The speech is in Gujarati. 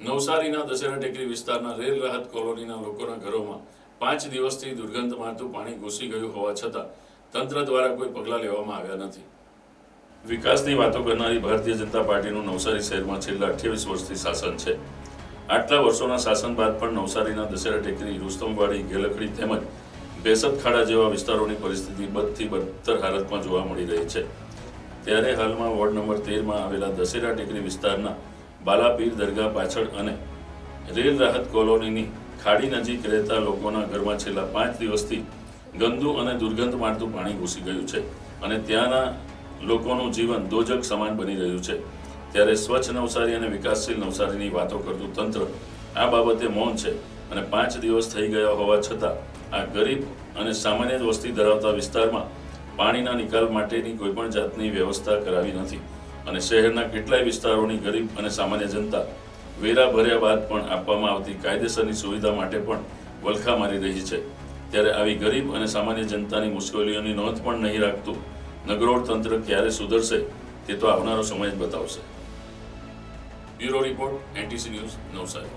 નવસારીના દશેરા ટેકરી વિસ્તારના રેલ રાહત કોલોનીના લોકોના ઘરોમાં પાંચ દિવસથી દુર્ગંધ મારતું પાણી ઘૂસી ગયું હોવા છતાં તંત્ર દ્વારા કોઈ પગલાં લેવામાં આવ્યા નથી. વિકાસની વાતો કરનારી ભારતીય જનતા પાર્ટીનું નવસારી શહેરમાં છેલ્લા અઠ્યાવીસ વર્ષથી શાસન છે. આટલા વર્ષોના શાસન બાદ પણ નવસારીના દશેરા ટેકરી, રુસ્તમવાડી ગેલખડી તેમજ બેસત ખાડા જેવા વિસ્તારોની પરિસ્થિતિ બદથી બદતર હાલતમાં જોવા મળી રહી છે. ત્યારે હાલમાં વોર્ડ નંબર તેરમાં આવેલા દશેરા ટેકરી વિસ્તારના બાલાપીર દરગાહ પાછળ અને રેલ રાહત કોલોનીની ખાડી નજીક રહેતા લોકોના ઘરમાં છેલ્લા પાંચ દિવસથી ગંદુ અને દુર્ગંધ મારતું પાણી ઘૂસી ગયું છે અને ત્યાંના લોકોનું જીવન દોજક સમાન બની રહ્યું છે. ત્યારે સ્વચ્છ નવસારી અને વિકાસશીલ નવસારીની વાતો કરતું તંત્ર આ બાબતે મૌન છે અને પાંચ દિવસ થઈ ગયા હોવા છતાં આ ગરીબ અને સામાન્ય વસ્તી ધરાવતા વિસ્તારમાં પાણીના નિકાલ માટેની કોઈપણ જાતની વ્યવસ્થા કરાવી નથી. અને શહેરના કેટલાય વિસ્તારોની ગરીબ અને સામાન્ય જનતા વેરા ભર્યા બાદ પણ આપવામાં આવતી કાયદેસરની સુવિધા માટે પણ વલખા મારી રહી છે. ત્યારે આવી ગરીબ અને સામાન્ય જનતાની મુશ્કેલીઓની નોંધ પણ નહીં રાખતું નગરોળ તંત્ર ક્યારે સુધરશે તે તો આવનારો સમય જ બતાવશે. Bureau report, NTC news, Navsari.